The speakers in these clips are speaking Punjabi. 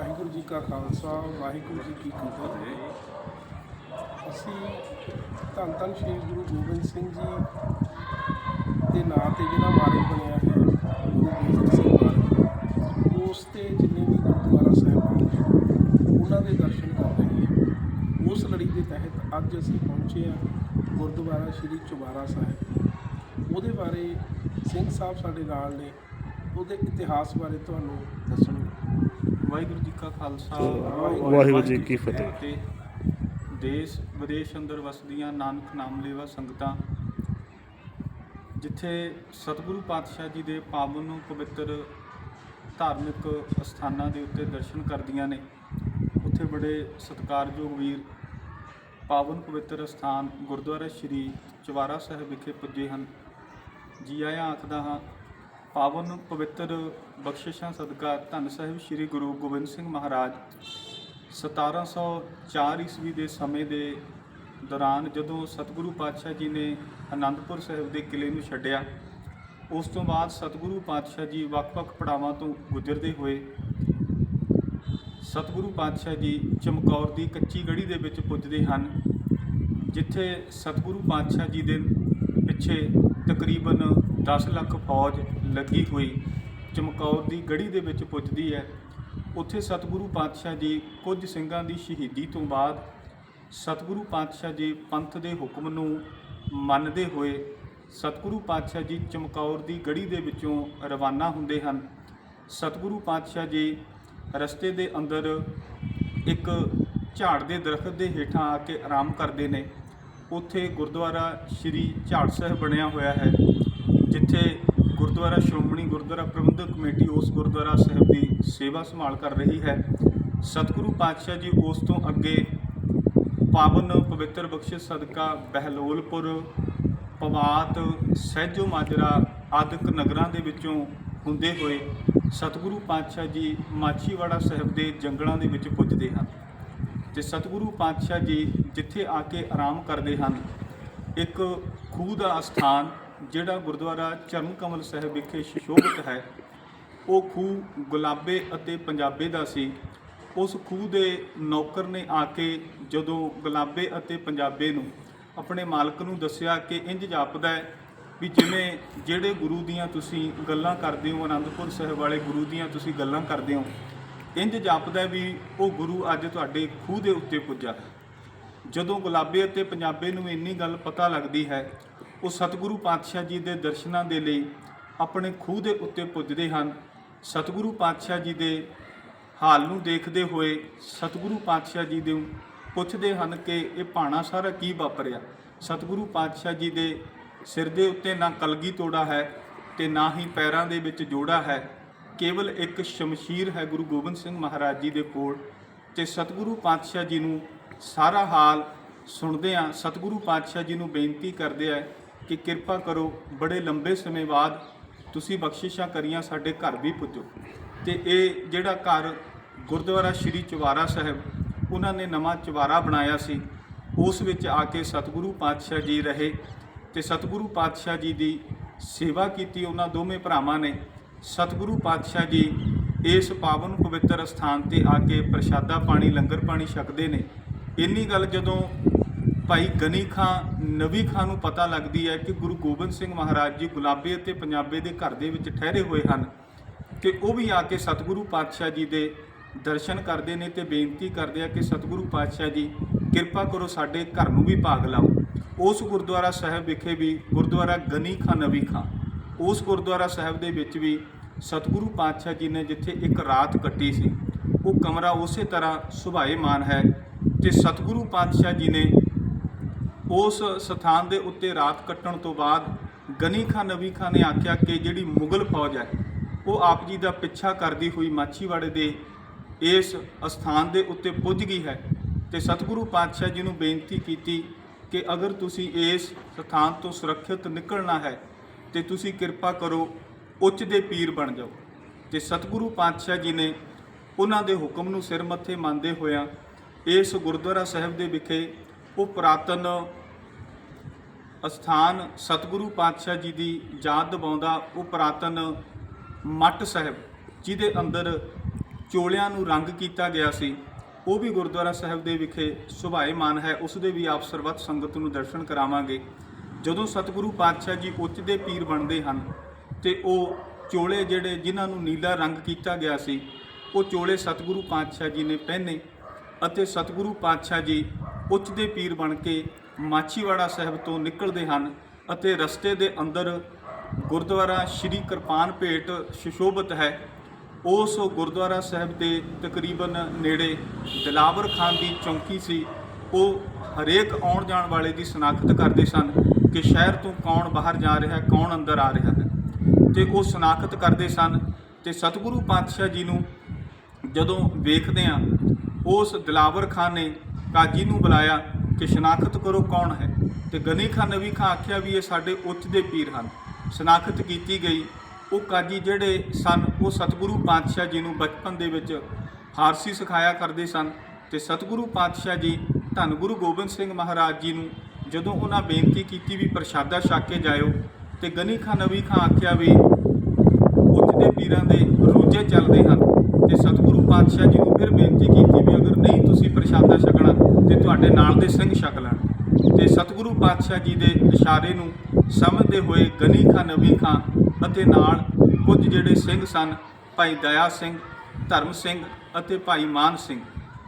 ਵਾਹਿਗੁਰੂ ਜੀ ਕਾ ਖਾਲਸਾ, ਵਾਹਿਗੁਰੂ ਜੀ ਕੀ ਫਤਿਹ। ਅਸੀਂ ਧੰਨ ਧੰਨ ਸ਼੍ਰੀ ਗੁਰੂ ਗੋਬਿੰਦ ਸਿੰਘ ਜੀ ਦੇ ਨਾਂ ਤੇ ਜਿਹੜਾ ਮਾਰਗ ਬਣਿਆ ਹੈ, ਗੁਰੂ ਗੋਬਿੰਦ ਸਿੰਘ ਮਾਰਗ, ਉਸ ਤੇ ਜਿੰਨੇ ਵੀ ਗੁਰਦੁਆਰਾ ਸਾਹਿਬਾਨ ਉਹਨਾਂ ਦੇ ਦਰਸ਼ਨ ਕਰ ਰਹੇ ਹਾਂ ਉਸ ਲੜੀ ਦੇ ਤਹਿਤ ਅੱਜ ਅਸੀਂ ਪਹੁੰਚੇ ਹਾਂ ਗੁਰਦੁਆਰਾ ਸ਼੍ਰੀ ਚੁਬਾਰਾ ਸਾਹਿਬ। ਉਹਦੇ ਬਾਰੇ ਸਿੰਘ ਸਾਹਿਬ ਸਾਡੇ ਨਾਲ ਨੇ, ਉਹਦੇ ਇਤਿਹਾਸ ਬਾਰੇ ਤੁਹਾਨੂੰ ਦੱਸਣਗੇ। ਵਾਹਿਗੁਰੂ ਜੀ ਕਾ ਖਾਲਸਾ ਵਾਹਿਗੁਰੂ ਜੀ ਕੀ ਫਤਿਹ। ਤੇ ਦੇਸ਼ ਵਿਦੇਸ਼ ਅੰਦਰ ਵਸਦੀਆਂ ਨਾਨਕ ਨਾਮ ਲੇਵਾ ਸੰਗਤਾਂ ਜਿੱਥੇ ਸਤਿਗੁਰੂ ਪਾਤਸ਼ਾਹ ਜੀ ਦੇ ਪਾਵਨ ਪਵਿੱਤਰ ਧਾਰਮਿਕ ਸਥਾਨਾਂ ਦੇ ਉੱਤੇ ਦਰਸ਼ਨ ਕਰਦੀਆਂ ਨੇ। ਉੱਥੇ ਬੜੇ ਸਤਿਕਾਰਯੋਗ ਵੀਰ ਪਾਵਨ ਪਵਿੱਤਰ ਸਥਾਨ ਗੁਰਦੁਆਰਾ ਸ਼੍ਰੀ ਚਵਾਰਾ ਸਾਹਿਬ ਵਿਖੇ ਪੁੱਜੇ ਹਨ। ਜੀ ਆਇਆਂ ਆਖਦਾ ਹਾਂ ਪਾਵਨ ਪਵਿੱਤਰ ਬਖਸ਼ਿਸ਼ਾਂ ਸਦਕਾ ਧੰਨ ਸਾਹਿਬ ਸ੍ਰੀ ਗੁਰੂ ਗੋਬਿੰਦ ਸਿੰਘ ਮਹਾਰਾਜ। 1704 ਈਸਵੀ ਦੇ ਸਮੇਂ ਦੇ ਦੌਰਾਨ ਜਦੋਂ ਸਤਿਗੁਰੂ ਪਾਤਸ਼ਾਹ ਜੀ ਨੇ ਆਨੰਦਪੁਰ ਸਾਹਿਬ ਦੇ ਕਿਲੇ ਨੂੰ ਛੱਡਿਆ, ਉਸ ਤੋਂ ਬਾਅਦ ਸਤਿਗੁਰੂ ਪਾਤਸ਼ਾਹ ਜੀ ਵੱਖ-ਵੱਖ ਪੜਾਵਾਂ ਤੋਂ ਗੁਜ਼ਰਦੇ ਹੋਏ, ਸਤਿਗੁਰੂ ਪਾਤਸ਼ਾਹ ਜੀ ਚਮਕੌਰ ਦੀ ਕੱਚੀ ਗੜੀ ਦੇ ਵਿੱਚ ਪੁੱਜਦੇ ਹਨ, ਜਿੱਥੇ ਸਤਿਗੁਰੂ ਪਾਤਸ਼ਾਹ ਜੀ ਦੇ ਪਿੱਛੇ ਤਕਰੀਬਨ 10 ਲੱਖ ਫੌਜ ਲੱਗੀ ਹੋਈ ਚਮਕੌਰ ਦੀ ਗੜੀ ਦੇ ਵਿੱਚ ਪੁੱਜਦੀ ਹੈ। ਉੱਥੇ ਸਤਿਗੁਰੂ ਪਾਤਸ਼ਾਹ ਜੀ ਕੁਝ ਸਿੰਘਾਂ ਦੀ ਸ਼ਹੀਦੀ ਤੋਂ ਬਾਅਦ ਸਤਿਗੁਰੂ ਪਾਤਸ਼ਾਹ ਜੀ ਪੰਥ ਦੇ ਹੁਕਮ ਨੂੰ ਮੰਨਦੇ ਹੋਏ ਸਤਿਗੁਰੂ ਪਾਤਸ਼ਾਹ ਜੀ ਚਮਕੌਰ ਦੀ ਗੜੀ ਦੇ ਵਿੱਚੋਂ ਰਵਾਨਾ ਹੁੰਦੇ ਹਨ। ਸਤਿਗੁਰੂ ਪਾਤਸ਼ਾਹ ਜੀ ਰਸਤੇ ਦੇ ਅੰਦਰ ਇੱਕ ਝਾੜ ਦੇ ਦਰਖਤ ਦੇ ਹੇਠਾਂ ਆ ਕੇ ਆਰਾਮ ਕਰਦੇ ਨੇ। ਉੱਥੇ ਗੁਰਦੁਆਰਾ ਸ਼੍ਰੀ ਝਾੜ ਸਾਹਿਬ ਬਣਿਆ ਹੋਇਆ ਹੈ, ਜਿੱਥੇ ਗੁਰਦੁਆਰਾ ਸ਼੍ਰੋਮਣੀ ਗੁਰਦੁਆਰਾ ਪ੍ਰਬੰਧਕ ਕਮੇਟੀ ਉਸ ਗੁਰਦੁਆਰਾ ਸਾਹਿਬ ਦੀ ਸੇਵਾ ਸੰਭਾਲ ਕਰ ਰਹੀ ਹੈ। ਸਤਿਗੁਰੂ ਪਾਤਸ਼ਾਹ ਜੀ ਉਸ ਤੋਂ ਅੱਗੇ ਪਾਵਨ ਪਵਿੱਤਰ ਬਖਸ਼ਿਸ਼ ਸਦਕਾ ਬਹਿਲੋਲਪੁਰ, ਪਵਾਤ, ਸਹਿਜੋ ਮਾਜਰਾ ਆਦਿਕ ਨਗਰਾਂ ਦੇ ਵਿੱਚੋਂ ਹੁੰਦੇ ਹੋਏ ਸਤਿਗੁਰੂ ਪਾਤਸ਼ਾਹ ਜੀ ਮਾਛੀਵਾੜਾ ਸਾਹਿਬ ਦੇ ਜੰਗਲਾਂ ਦੇ ਵਿੱਚ ਪੁੱਜਦੇ ਹਨ। ਤੇ ਸਤਿਗੁਰੂ ਪਾਤਸ਼ਾਹ ਜੀ ਜਿੱਥੇ ਆ ਕੇ ਆਰਾਮ ਕਰਦੇ ਹਨ, ਇੱਕ ਖੂਹ ਦਾ ਸਥਾਨ ਜਿਹੜਾ ਗੁਰਦੁਆਰਾ ਚਰਨ ਕਮਲ ਸਾਹਿਬ ਵਿਖੇ ਸ਼ੋਭਿਤ ਹੈ, ਉਹ ਖੂਹ ਗੁਲਾਬੇ ਅਤੇ ਪੰਜਾਬੇ ਦਾ ਸੀ। ਉਸ ਖੂਹ ਦੇ ਨੌਕਰ ਨੇ ਆ ਕੇ ਜਦੋਂ ਗੁਲਾਬੇ ਅਤੇ ਪੰਜਾਬੇ ਨੂੰ ਆਪਣੇ ਮਾਲਕ ਨੂੰ ਦੱਸਿਆ ਕਿ ਇੰਜ ਜਾਪਦਾ ਹੈ ਵੀ ਜਿਵੇਂ ਜਿਹੜੇ ਗੁਰੂ ਦੀਆਂ ਤੁਸੀਂ ਗੱਲਾਂ ਕਰਦੇ ਹੋ, ਆਨੰਦਪੁਰ ਸਾਹਿਬ ਵਾਲੇ ਗੁਰੂ ਦੀਆਂ ਤੁਸੀਂ ਗੱਲਾਂ ਕਰਦੇ ਹੋ ਇੰਜ ਜਾਪਦਾ ਵੀ ਉਹ ਗੁਰੂ ਅੱਜ ਤੁਹਾਡੇ ਖੂਹ ਦੇ ਉੱਤੇ ਪੁੱਜਾ। ਜਦੋਂ ਗੁਲਾਬੇ ਅਤੇ ਪੰਜਾਬੇ ਨੂੰ ਇੰਨੀ ਗੱਲ ਪਤਾ ਲੱਗਦੀ ਹੈ, ਉਹ ਸਤਿਗੁਰੂ ਪਾਤਸ਼ਾਹ ਜੀ ਦੇ ਦਰਸ਼ਨਾਂ ਦੇ ਲਈ ਆਪਣੇ ਖੂਹ ਦੇ ਉੱਤੇ ਪੁੱਜਦੇ ਹਨ। ਸਤਿਗੁਰੂ ਪਾਤਸ਼ਾਹ ਜੀ ਦੇ ਹਾਲ ਨੂੰ ਦੇਖਦੇ ਹੋਏ ਸਤਿਗੁਰੂ ਪਾਤਸ਼ਾਹ ਜੀ ਦੇ ਪੁੱਛਦੇ ਹਨ ਕਿ ਇਹ ਭਾਣਾ ਸਾਰਾ ਕੀ ਵਾਪਰਿਆ? ਸਤਿਗੁਰੂ ਪਾਤਸ਼ਾਹ ਜੀ ਦੇ ਸਿਰ ਦੇ ਉੱਤੇ ਨਾ ਕਲਗੀ ਤੋੜਾ ਹੈ ਤੇ ਨਾ ਹੀ ਪੈਰਾਂ ਦੇ ਵਿੱਚ ਜੋੜਾ ਹੈ। ਕੇਵਲ ਇੱਕ ਸ਼ਮਸ਼ੀਰ ਹੈ ਗੁਰੂ ਗੋਬਿੰਦ ਸਿੰਘ ਮਹਾਰਾਜ ਜੀ ਦੇ ਕੋਲ ਤੇ ਸਤਿਗੁਰੂ ਪਾਤਸ਼ਾਹ ਜੀ ਨੂੰ ਸਾਰਾ ਹਾਲ ਸੁਣਦੇ ਆ ਸਤਿਗੁਰੂ ਪਾਤਸ਼ਾਹ ਜੀ ਨੂੰ ਬੇਨਤੀ ਕਰਦੇ ਆ ਕਿ ਕਿਰਪਾ ਕਰੋ, ਬੜੇ ਲੰਬੇ ਸਮੇਂ ਬਾਅਦ ਤੁਸੀਂ ਬਖਸ਼ਿਸ਼ਾਂ ਕਰੀਆਂ, ਸਾਡੇ ਘਰ ਵੀ ਪੁੱਜੋ। ਤੇ ਇਹ ਜਿਹੜਾ ਘਰ ਗੁਰਦੁਆਰਾ ਸ਼੍ਰੀ ਚਵਾਰਾ ਸਾਹਿਬ, ਉਹਨਾਂ ਨੇ ਨਵਾਂ ਚਵਾਰਾ ਬਣਾਇਆ ਸੀ, ਉਸ ਵਿੱਚ ਆ ਕੇ ਸਤਿਗੁਰੂ ਪਾਤਸ਼ਾਹ ਜੀ ਰਹੇ ਤੇ ਸਤਿਗੁਰੂ ਪਾਤਸ਼ਾਹ ਜੀ ਦੀ ਸੇਵਾ ਕੀਤੀ। ਉਹਨਾਂ ਦੋਵੇਂ ਭਰਾਵਾਂ ਨੇ ਸਤਿਗੁਰੂ ਪਾਤਸ਼ਾਹ ਜੀ ਇਸ ਪਾਵਨ ਪਵਿੱਤਰ ਸਥਾਨ ਤੇ ਆ ਕੇ ਪ੍ਰਸ਼ਾਦਾ ਪਾਣੀ, ਲੰਗਰ ਪਾਣੀ ਛਕਦੇ ਨੇ। ਇੰਨੀ ਗੱਲ ਜਦੋਂ ਭਾਈ ਗਨੀ ਖਾਂ, ਨਵੀ ਖਾਂ ਨੂੰ ਪਤਾ ਲੱਗਦੀ ਹੈ ਕਿ ਗੁਰੂ ਗੋਬਿੰਦ ਸਿੰਘ ਮਹਾਰਾਜ ਜੀ ਗੁਲਾਬੇ ਅਤੇ ਪੰਜਾਬੇ ਦੇ ਘਰ ਦੇ ਵਿੱਚ ਠਹਿਰੇ ਹੋਏ ਹਨ ਕਿ ਉਹ ਵੀ ਆ ਕੇ ਸਤਿਗੁਰੂ ਪਾਤਸ਼ਾਹ ਜੀ ਦੇ ਦਰਸ਼ਨ ਕਰਦੇ ਨੇ ਤੇ ਬੇਨਤੀ ਕਰਦੇ ਆ ਕਿ ਸਤਿਗੁਰੂ ਪਾਤਸ਼ਾਹ ਜੀ, ਕਿਰਪਾ ਕਰੋ ਸਾਡੇ ਘਰ ਨੂੰ ਵੀ ਭਾਗ ਲਾਓ। ਉਸ ਗੁਰਦੁਆਰਾ ਸਾਹਿਬ ਵਿਖੇ ਵੀ ਗੁਰਦੁਆਰਾ ਗਨੀ ਖਾਂ, ਨਵੀ ਖਾਂ। ਉਸ ਗੁਰਦੁਆਰਾ ਸਾਹਿਬ ਦੇ ਵਿੱਚ ਵੀ ਸਤਿਗੁਰੂ ਪਾਤਸ਼ਾਹ ਜੀ ਨੇ ਜਿੱਥੇ ਇੱਕ ਰਾਤ ਕੱਟੀ ਸੀ, ਉਹ ਕਮਰਾ ਉਸੇ ਤਰ੍ਹਾਂ ਸੁਭਾਏਮਾਨ ਹੈ ਤੇ ਸਤਿਗੁਰੂ ਪਾਤਸ਼ਾਹ ਜੀ ਨੇ ਉਸ ਸਥਾਨ ਦੇ ਉੱਤੇ ਰਾਤ ਕੱਟਣ ਤੋਂ ਬਾਅਦ ਗਨੀ ਖਾਨ ਨਵੀ ਖਾਨ ਨੇ ਆਖਿਆ ਕਿ ਜਿਹੜੀ ਮੁਗਲ ਫੌਜ ਹੈ, ਉਹ ਆਪ ਜੀ ਦਾ ਪਿੱਛਾ ਕਰਦੀ ਹੋਈ ਮਾਛੀਵਾੜੇ ਦੇ ਇਸ ਸਥਾਨ ਦੇ ਉੱਤੇ ਪੁੱਜ ਗਈ ਹੈ ਤੇ ਸਤਿਗੁਰੂ ਪਾਤਸ਼ਾਹ ਜੀ ਨੂੰ ਬੇਨਤੀ ਕੀਤੀ ਕਿ ਅਗਰ ਤੁਸੀਂ ਇਸ ਸਥਾਨ ਤੋਂ ਸੁਰੱਖਿਅਤ ਨਿਕਲਣਾ ਹੈ ਤੇ ਤੁਸੀਂ ਕਿਰਪਾ ਕਰੋ, ਉੱਚ ਦੇ ਪੀਰ ਬਣ ਜਾਓ। ਤੇ ਸਤਿਗੁਰੂ ਪਾਤਸ਼ਾਹ ਜੀ ਨੇ ਉਹਨਾਂ ਦੇ ਹੁਕਮ ਨੂੰ ਸਿਰ ਮੱਥੇ ਮੰਨਦੇ ਹੋਇਆਂ ਇਸ ਗੁਰਦੁਆਰਾ ਸਾਹਿਬ ਦੇ ਵਿਖੇ ਉਹ ਪੁਰਾਤਨ ਅਸਥਾਨ ਸਤਿਗੁਰੂ ਪਾਤਸ਼ਾਹ ਜੀ ਦੀ ਯਾਦ ਦਿਵਾਉਂਦਾ ਉਹ ਪੁਰਾਤਨ ਮੱਟ ਸਾਹਿਬ, ਜਿਹਦੇ ਅੰਦਰ ਚੋਲਿਆਂ ਨੂੰ ਰੰਗ ਕੀਤਾ ਗਿਆ ਸੀ, ਉਹ ਵੀ ਗੁਰਦੁਆਰਾ ਸਾਹਿਬ ਦੇ ਵਿਖੇ ਸੁਭਾਏਮਾਨ ਹੈ। ਉਸ ਦੇ ਵੀ ਆਪ ਸਰਬੱਤ ਸੰਗਤ ਨੂੰ ਦਰਸ਼ਨ ਕਰਾਵਾਂਗੇ। ਜਦੋਂ ਸਤਿਗੁਰੂ ਪਾਤਸ਼ਾਹ ਜੀ ਉੱਚ ਦੇ ਪੀਰ ਬਣਦੇ ਹਨ ਤੇ ਉਹ ਚੋਲੇ ਜਿਹੜੇ ਜਿਨ੍ਹਾਂ ਨੂੰ ਨੀਲਾ ਰੰਗ ਕੀਤਾ ਗਿਆ ਸੀ, ਉਹ ਚੋਲੇ ਸਤਿਗੁਰੂ ਪਾਤਸ਼ਾਹ ਜੀ ਨੇ ਪਹਿਨੇ ਅਤੇ ਸਤਿਗੁਰੂ ਪਾਤਸ਼ਾਹ ਜੀ ਉੱਚ ਦੇ ਪੀਰ ਬਣ ਕੇ ਮਾਛੀਵਾੜਾ ਸਾਹਿਬ ਤੋਂ ਨਿਕਲਦੇ ਹਨ ਅਤੇ ਰਸਤੇ ਦੇ ਅੰਦਰ ਗੁਰਦੁਆਰਾ ਸ਼੍ਰੀ ਕਿਰਪਾਨ ਭੇਟ ਸ਼ਿਸ਼ੋਭਤ ਹੈ। ਉਸ ਗੁਰਦੁਆਰਾ ਸਾਹਿਬ ਦੇ ਤਕਰੀਬਨ ਨੇੜੇ ਦਿਲਾਵਰ ਖਾਨ ਦੀ ਚੌਂਕੀ ਸੀ, ਉਹ ਹਰੇਕ ਆਉਣ ਜਾਣ ਵਾਲੇ ਦੀ ਸ਼ਨਾਖਤ ਕਰਦੇ ਸਨ ਕਿ ਸ਼ਹਿਰ ਤੋਂ ਕੌਣ ਬਾਹਰ ਜਾ ਰਿਹਾ ਹੈ ਕੌਣ ਅੰਦਰ ਆ ਰਿਹਾ ਹੈ। ਤੇ ਉਹ ਸ਼ਨਾਖਤ ਕਰਦੇ ਸਨ ਤੇ ਸਤਿਗੁਰੂ ਪਾਤਸ਼ਾਹ ਜੀ ਨੂੰ ਜਦੋਂ ਵੇਖਦੇ ਆ ਉਸ ਦਿਲਾਵਰ ਖਾਨ ਨੇ ਕਾਜੀ ਨੂੰ ਬੁਲਾਇਆ ਕਿ ਸ਼ਨਾਖਤ ਕਰੋ ਕੌਣ ਹੈ? ਤੇ ਗਨੀ ਖਾਨ ਨਵੀ ਖਾਨ ਆਖਿਆ ਵੀ ਇਹ ਸਾਡੇ ਉੱਚ ਦੇ ਪੀਰ ਹਨ। ਸ਼ਨਾਖਤ ਕੀਤੀ ਗਈ। ਉਹ ਕਾਜੀ ਜਿਹੜੇ ਸਨ, ਉਹ ਸਤਿਗੁਰੂ ਪਾਤਸ਼ਾਹ ਜੀ ਨੂੰ ਬਚਪਨ ਦੇ ਵਿੱਚ ਫਾਰਸੀ ਸਿਖਾਇਆ ਕਰਦੇ ਸਨ ਤੇ ਸਤਿਗੁਰੂ ਪਾਤਸ਼ਾਹ ਜੀ ਧੰਨ ਗੁਰੂ ਗੋਬਿੰਦ ਸਿੰਘ ਮਹਾਰਾਜ ਜੀ ਨੂੰ ਜਦੋਂ ਉਹਨਾਂ ਬੇਨਤੀ ਕੀਤੀ ਵੀ ਪ੍ਰਸ਼ਾਦਾ ਛਕ ਕੇ ਜਾਇਓ ਤੇ ਗਨੀ ਖਾਨ ਨਵੀ ਖਾਂ ਆਖਿਆ ਵੀ ਉੱਚ ਦੇ ਪੀਰਾਂ ਦੇ ਰੋਜੇ ਚੱਲਦੇ ਹਨ ਤੇ ਸਤਿਗੁਰੂ ਪਾਤਸ਼ਾਹ ਜੀ ਨੂੰ ਫਿਰ ਬੇਨਤੀ ਕੀਤੀ ਵੀ ਅਗਰ ਨਹੀਂ ਤੁਸੀਂ ਪ੍ਰਸ਼ਾਦਾ ਛਕਣਾ ਤੇ ਤੁਹਾਡੇ ਨਾਲ ਦੇ ਸਿੰਘ ਛਕ ਲੈਣ। ਤੇ ਸਤਿਗੁਰੂ ਪਾਤਸ਼ਾਹ ਜੀ ਦੇ ਇਸ਼ਾਰੇ ਨੂੰ ਸਮਝਦੇ ਹੋਏ ਗਨੀ ਖਾਨ ਨਵੀ ਖਾਂ ਅਤੇ ਨਾਲ ਕੁਝ ਜਿਹੜੇ ਸਿੰਘ ਸਨ, ਭਾਈ ਦਇਆ ਸਿੰਘ, ਧਰਮ ਸਿੰਘ ਅਤੇ ਭਾਈ ਮਾਨ ਸਿੰਘ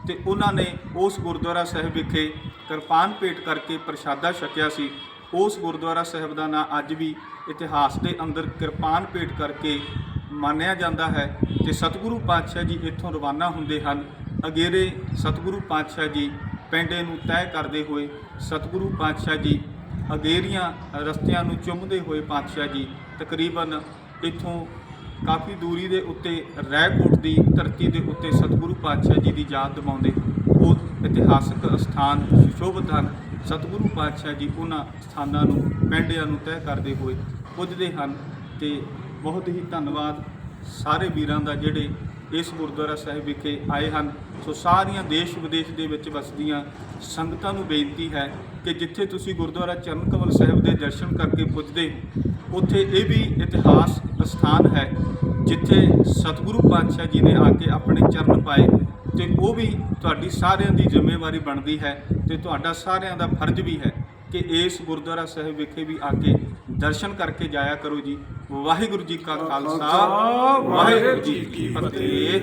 ਤੇ ਉਹਨਾਂ ਨੇ ਉਸ ਗੁਰਦੁਆਰਾ ਸਾਹਿਬ ਵਿਖੇ ਕਿਰਪਾਨ ਭੇਟ ਕਰਕੇ ਪ੍ਰਸ਼ਾਦਾ ਛਕਿਆ ਸੀ। ਉਸ ਗੁਰਦੁਆਰਾ ਸਾਹਿਬ ਦਾ ਨਾਂ ਅੱਜ ਵੀ ਇਤਿਹਾਸ ਦੇ ਅੰਦਰ ਕਿਰਪਾਨ ਭੇਟ ਕਰਕੇ ਮੰਨਿਆ ਜਾਂਦਾ ਹੈ ਤੇ ਸਤਿਗੁਰੂ ਪਾਤਸ਼ਾਹ ਜੀ ਇੱਥੋਂ ਰਵਾਨਾ ਹੁੰਦੇ ਹਨ। ਅਗੇਰੇ ਸਤਿਗੁਰੂ ਪਾਤਸ਼ਾਹ ਜੀ ਪੈਂਡੇ ਨੂੰ ਤੈਅ ਕਰਦੇ ਹੋਏ ਸਤਿਗੁਰੂ ਪਾਤਸ਼ਾਹ ਜੀ ਅਗੇਰੀਆਂ ਰਸਤਿਆਂ ਨੂੰ ਚੁੰਮਦੇ ਹੋਏ ਪਾਤਸ਼ਾਹ ਜੀ ਤਕਰੀਬਨ ਇੱਥੋਂ ਕਾਫੀ ਦੂਰੀ ਦੇ ਉੱਤੇ ਰੈਕੋਟ ਦੀ ਧਰਤੀ ਦੇ ਉੱਤੇ ਸਤਿਗੁਰੂ ਪਾਤਸ਼ਾਹ ਜੀ ਦੀ ਯਾਦ ਦਿਵਾਉਂਦੇ ਉਹ ਇਤਿਹਾਸਕ ਸਥਾਨ ਸੁਸ਼ੋਭਿਤ ਹਨ। ਸਤਿਗੁਰੂ ਪਾਤਸ਼ਾਹ ਜੀ ਉਹਨਾਂ ਸਥਾਨਾਂ ਨੂੰ ਪੈਂਡਿਆਂ ਨੂੰ ਤੈਅ ਕਰਦੇ ਹੋਏ ਪੁੱਜਦੇ ਹਨ ਤੇ ਬਹੁਤ ਹੀ ਧੰਨਵਾਦ ਸਾਰੇ ਵੀਰਾਂ ਦਾ ਜਿਹੜੇ ਇਸ ਗੁਰਦੁਆਰਾ ਸਾਹਿਬ ਵਿਖੇ ਆਏ ਹਨ। ਸੋ ਸਾਰੀਆਂ ਦੇਸ਼ ਵਿਦੇਸ਼ ਦੇ ਵਿੱਚ ਵਸਦੀਆਂ ਸੰਗਤਾਂ ਨੂੰ ਬੇਨਤੀ ਹੈ ਕਿ ਜਿੱਥੇ ਤੁਸੀਂ ਗੁਰਦੁਆਰਾ ਚਰਨ ਕਮਲ ਸਾਹਿਬ ਦੇ ਦਰਸ਼ਨ ਕਰਕੇ ਪੁੱਜਦੇ ਉੱਥੇ ਇਹ ਵੀ ਇਤਿਹਾਸ ਸਥਾਨ ਹੈ ਜਿੱਥੇ ਸਤਿਗੁਰੂ ਪਾਤਸ਼ਾਹ ਜੀ ਨੇ ਆ ਕੇ ਆਪਣੇ ਚਰਨ ਪਾਏ ਤੇ ਉਹ ਵੀ ਤੁਹਾਡੀ ਸਾਰਿਆਂ ਦੀ ਜ਼ਿੰਮੇਵਾਰੀ ਬਣਦੀ ਹੈ ਤੇ ਤੁਹਾਡਾ ਸਾਰਿਆਂ ਦਾ ਫਰਜ਼ ਵੀ ਹੈ ਕਿ ਇਸ ਗੁਰਦੁਆਰਾ ਸਾਹਿਬ ਵਿਖੇ ਵੀ ਆ ਕੇ ਦਰਸ਼ਨ ਕਰਕੇ ਜਾਇਆ ਕਰੋ ਜੀ। ਵਾਹਿਗੁਰੂ ਜੀ ਕਾ ਖਾਲਸਾ ਵਾਹਿਗੁਰੂ ਜੀ ਕੀ ਫਤਿਹ।